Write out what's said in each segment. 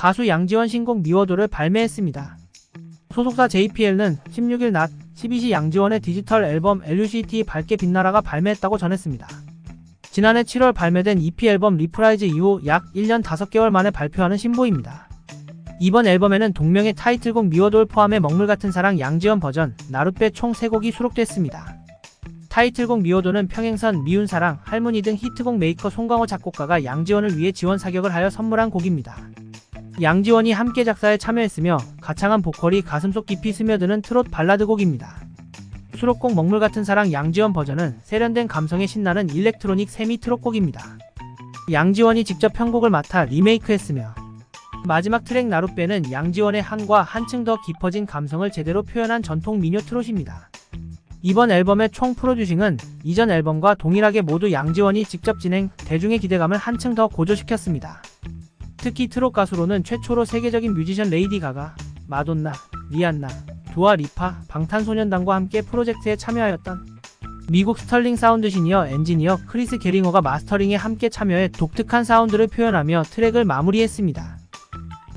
가수 양지원 신곡 미워도를 발매했습니다. 소속사 JPL은 16일 낮 12시 양지원의 디지털 앨범 LUCT 밝게 빛나라가 발매했다고 전했습니다. 지난해 7월 발매된 EP 앨범 리프라이즈 이후 약 1년 5개월 만에 발표하는 신보입니다. 이번 앨범에는 동명의 타이틀곡 미워돌 포함해 먹물 같은 사랑 양지원 버전, 나룻배 총 3곡이 수록됐습니다. 타이틀곡 미워도는 평행선, 미운 사랑, 할머니 등 히트곡 메이커 송광호 작곡가가 양지원을 위해 지원 사격을 하여 선물한 곡입니다. 양지원이 함께 작사에 참여했으며 가창한 보컬이 가슴속 깊이 스며드는 트롯 발라드 곡입니다. 수록곡 먹물 같은 사랑 양지원 버전은 세련된 감성에 신나는 일렉트로닉 세미 트롯 곡입니다. 양지원이 직접 편곡을 맡아 리메이크했으며 마지막 트랙 나룻배는 양지원의 한과 한층 더 깊어진 감성을 제대로 표현한 전통 미녀 트롯입니다. 이번 앨범의 총 프로듀싱은 이전 앨범과 동일하게 모두 양지원이 직접 진행, 대중의 기대감을 한층 더 고조시켰습니다. 특히 트롯 가수로는 최초로 세계적인 뮤지션 레이디 가가, 마돈나, 리안나, 두아 리파, 방탄소년단과 함께 프로젝트에 참여하였던 미국 스털링 사운드 시니어 엔지니어 크리스 게링어가 마스터링에 함께 참여해 독특한 사운드를 표현하며 트랙을 마무리했습니다.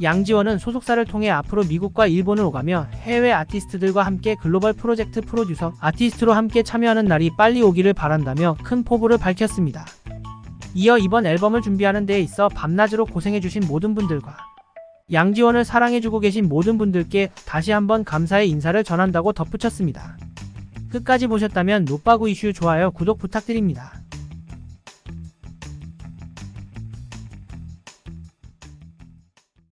양지원은 소속사를 통해 앞으로 미국과 일본을 오가며 해외 아티스트들과 함께 글로벌 프로젝트 프로듀서, 아티스트로 함께 참여하는 날이 빨리 오기를 바란다며 큰 포부를 밝혔습니다. 이어 이번 앨범을 준비하는 데에 있어 밤낮으로 고생해주신 모든 분들과 양지원을 사랑해주고 계신 모든 분들께 다시 한번 감사의 인사를 전한다고 덧붙였습니다. 끝까지 보셨다면 노빠구 이슈 좋아요 구독 부탁드립니다.